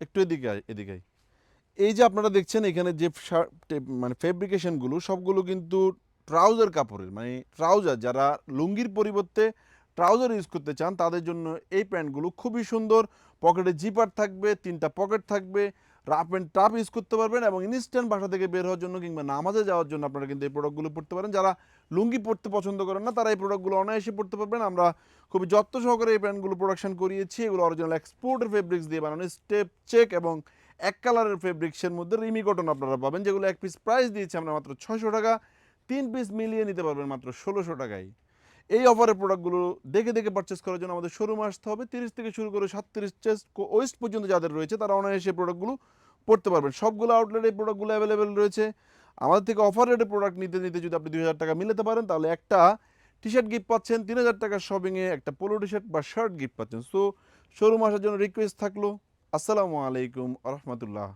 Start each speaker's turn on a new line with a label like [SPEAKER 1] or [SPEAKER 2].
[SPEAKER 1] একটু এদিকে এদিকে এই যে আপনারা দেখছেন এখানে যে মানে ফেব্রিকেশনগুলো সবগুলো কিন্তু ট্রাউজার কাপড়ের মানে ট্রাউজার, যারা লুঙ্গির পরিবর্তে ট্রাউজার ইউজ করতে চান, তাদের জন্য এই প্যান্টগুলো খুবই সুন্দর। পকেটে জিপার থাকবে, তিনটা পকেট থাকবে রাফ অ্যান্ড টাফ ইউজ করতে পারবেন এবং ইনস্ট্যান্ট বাসা থেকে বের হওয়ার জন্য কিংবা নামাজে যাওয়ার জন্য আপনারা কিন্তু এই প্রোডাক্টগুলো পড়তে পারেন। যারা লুঙ্গি পড়তে পছন্দ করেন না, তারা এই প্রোডাক্টগুলো অনায়াসে পড়তে পারবেন। আমরা খুবই যত্ন সহকারে এই প্যান্টগুলো প্রোডাকশন করিয়েছি। এগুলো অরিজিনাল এক্সপোর্টের ফেব্রিক্স দিয়ে বানানো স্টেপ চেক এবং এক কালারের ফেব্রিক্সের মধ্যে রিমি কটন আপনারা পাবেন, যেগুলো এক পিস প্রাইস দিয়েছি আমরা মাত্র ছশো টাকা। তিন পিস মিলিয়ে নিতে পারবেন মাত্র ষোলোশো টাকায়। এই অফারের প্রোডাক্টগুলো দেখে দেখে পারচেস করার জন্য আমাদের শোরুমে আসতে হবে। তিরিশ থেকে শুরু করে সাতত্রিশ চেস্ট ওয়েস্ট পর্যন্ত যাদের রয়েছে, তারা অনায়াসে প্রোডাক্টগুলো পড়তে পারবেন। সবগুলো আউটলেটে প্রোডাক্টগুলো অ্যাভেলেবেল রয়েছে। আমাদের থেকে অফার রেটে প্রোডাক্ট নিতে নিতে যদি আপনি দুই হাজার টাকা মিলাতে পারেন, তাহলে একটা টি শার্ট গিফট পাচ্ছেন, তিন হাজার টাকার শপিংয়ে একটা পোলো টি শার্ট বা শার্ট গিফট পাচ্ছেন। সো শোরুম আসার জন্য রিকোয়েস্ট থাকল। আসসালামু আলাইকুম রহমতুল্লাহ।